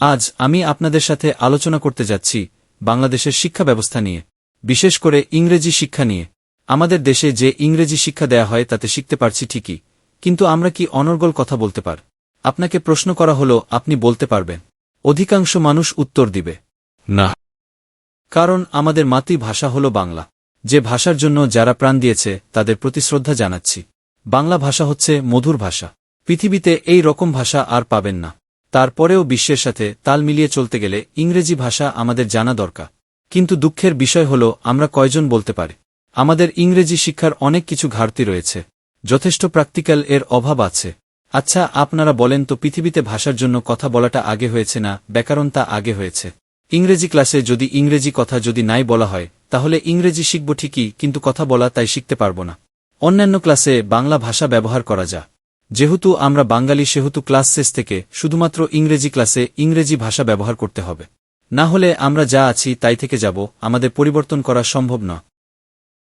আজ আমি আপনাদের সাথে আলোচনা করতে যাচ্ছি বাংলাদেশের শিক্ষা ব্যবস্থা নিয়ে, বিশেষ করে ইংরেজি শিক্ষা নিয়ে। আমাদের দেশে যে ইংরেজি শিক্ষা দেয়া হয় তাতে শিখতে পারছি ঠিকই, কিন্তু আমরা কি অনর্গল কথা বলতে পার? আপনাকে প্রশ্ন করা হলো, আপনি বলতে পারবেন। অধিকাংশ মানুষ উত্তর দিবে। না। কারণ আমাদের মাতৃভাষা হল বাংলা। যে ভাষার জন্য যারা প্রাণ দিয়েছে, তাদের প্রতি শ্রদ্ধা জানাচ্ছি। বাংলা ভাষা হচ্ছে মধুর ভাষা। পৃথিবীতে এই রকম ভাষা আর পাবেন না। তারপরেও বিশ্বের সাথে তাল মিলিয়ে চলতে গেলে ইংরেজি ভাষা আমাদের জানা দরকার। কিন্তু দুঃখের বিষয় হল, আমরা কয়জন বলতে পারি? আমাদের ইংরেজি শিক্ষার অনেক কিছু ঘাটতি রয়েছে। যথেষ্ট প্র্যাকটিক্যাল এর অভাব আছে। আচ্ছা আপনারা বলেন তো, পৃথিবীতে ভাষার জন্য কথা বলাটা আগে হয়েছে না, ব্যাকরণ তা আগে হয়েছে? ইংরেজি ক্লাসে যদি ইংরেজি কথা যদি নাই বলা হয়, তাহলে ইংরেজি শিখব ঠিকই, কিন্তু কথা বলা তাই শিখতে পারব না। অন্যান্য ক্লাসে বাংলা ভাষা ব্যবহার করা যা। যেহেতু আমরা বাঙালি, সেহেতু ক্লাস শেষ থেকে শুধুমাত্র ইংরেজি ক্লাসে ইংরেজি ভাষা ব্যবহার করতে হবে। না হলে আমরা যা আছি তাই থেকে যাব, আমাদের পরিবর্তন করা সম্ভব নয়।